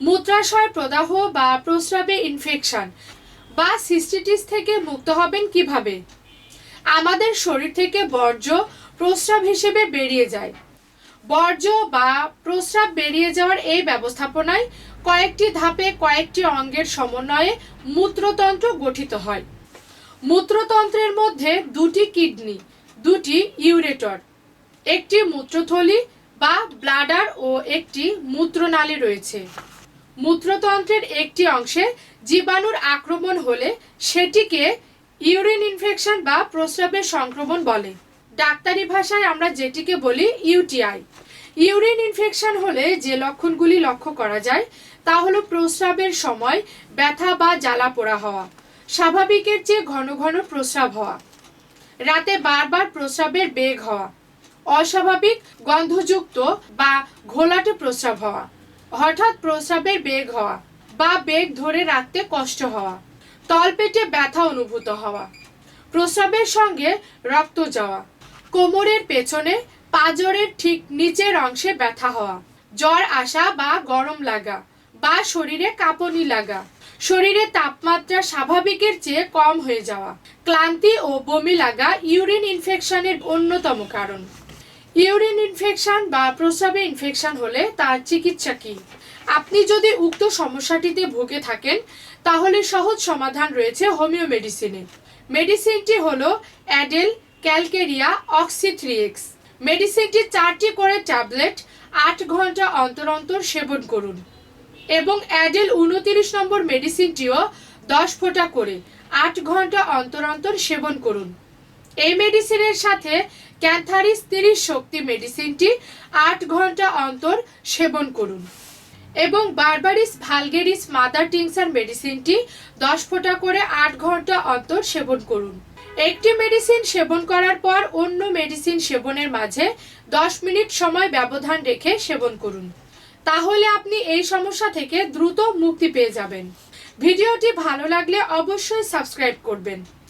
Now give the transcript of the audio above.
মূত্রাশয় প্রদাহ বা প্রস্রাবে ইনফেকশন বা সিস্টিটিস থেকে মুক্ত হবেন কীভাবে? আমাদের শরীর থেকে বর্জ্য প্রস্রাব হিসেবে বেরিয়ে যায়। বর্জ্য বা প্রস্রাব বেরিয়ে যাওয়ার এই ব্যবস্থাপনায় কয়েকটি ধাপে কয়েকটি অঙ্গের সমন্বয়ে মূত্রতন্ত্র গঠিত হয়। মূত্রতন্ত্রের মধ্যে দুটি কিডনি, দুটি ইউরেটর, একটি মূত্রথলি বা ব্লাডার ও একটি মূত্রনালী রয়েছে। মূত্রতন্ত্রের একটি অংশে জীবাণুর আক্রমণ হলে সেটিকে ইউরিন ইনফেকশন বা প্রস্রাবের সংক্রমণ বলে। ডাক্তারি ভাষায় আমরা যেটিকে বলি ইউটিআই। ইউরিন ইনফেকশন হলে যে লক্ষণগুলি লক্ষ্য করা যায়, তা হলো প্রস্রাবের সময় ব্যথা বা জ্বালা পোড়া হওয়া, স্বাভাবিকের চেয়ে ঘন ঘন প্রস্রাব হওয়া, রাতে বারবার প্রস্রাবের বেগ হওয়া, অস্বাভাবিক গন্ধযুক্ত বা ঘোলাটে প্রস্রাব হওয়া। হঠাৎ প্রস্রাবের বেগ হওয়া বা বেগ ধরে রাখতে কষ্ট হওয়া তলপেটে ব্যথা অনুভূত হওয়া, প্রস্রাবের সঙ্গে রক্ত যাওয়া, কোমরের পেছনে, পাজরের ঠিক নিচের অংশে ব্যথা হওয়া, জ্বর আসা বা গরম লাগা বা শরীরে কাঁপনি লাগা, শরীরে তাপমাত্রা স্বাভাবিকের চেয়ে কম হয়ে যাওয়া, ক্লান্তি ও বমি লাগা, ইউরিন ইনফেকশনের অন্যতম কারণ। ইউরিন ইনফেকশন বা প্রস্রাবে ইনফেকশন হলে তার চিকিৎসা কি? আপনি যদি উক্ত সমস্যাটিতে ভুগে থাকেন, তাহলে সহজ সমাধান রয়েছে হোমিও মেডিসিনে মেডিসিনটি হল Adele, calcarea, oxy three X. মেডিসিনটি চারটি করে ট্যাবলেট আট ঘণ্টা অন্তর অন্তর সেবন করুন। এবং অ্যাডেল উনতিরিশ নম্বর মেডিসিনটিও দশ ফোঁটা করে আট ঘণ্টা অন্তর অন্তর সেবন করুন। এই মেডিসিনের সাথে ক্যান্থারিস তিরিশ শক্তি মেডিসিনটি আট ঘণ্টা অন্তর সেবন করুন। এবং বারবারিস ভালগেরিস মাদার টিংসার মেডিসিনটি দশ ফোঁটা করে আট ঘণ্টা অন্তর সেবন করুন। একটি মেডিসিন সেবন করার পর অন্য মেডিসিন সেবনের মাঝে দশ মিনিট সময় ব্যবধান রেখে সেবন করুন। তাহলে আপনি এই সমস্যা থেকে দ্রুত মুক্তি পেয়ে যাবেন। ভিডিওটি ভালো লাগলে অবশ্যই সাবস্ক্রাইব করবেন।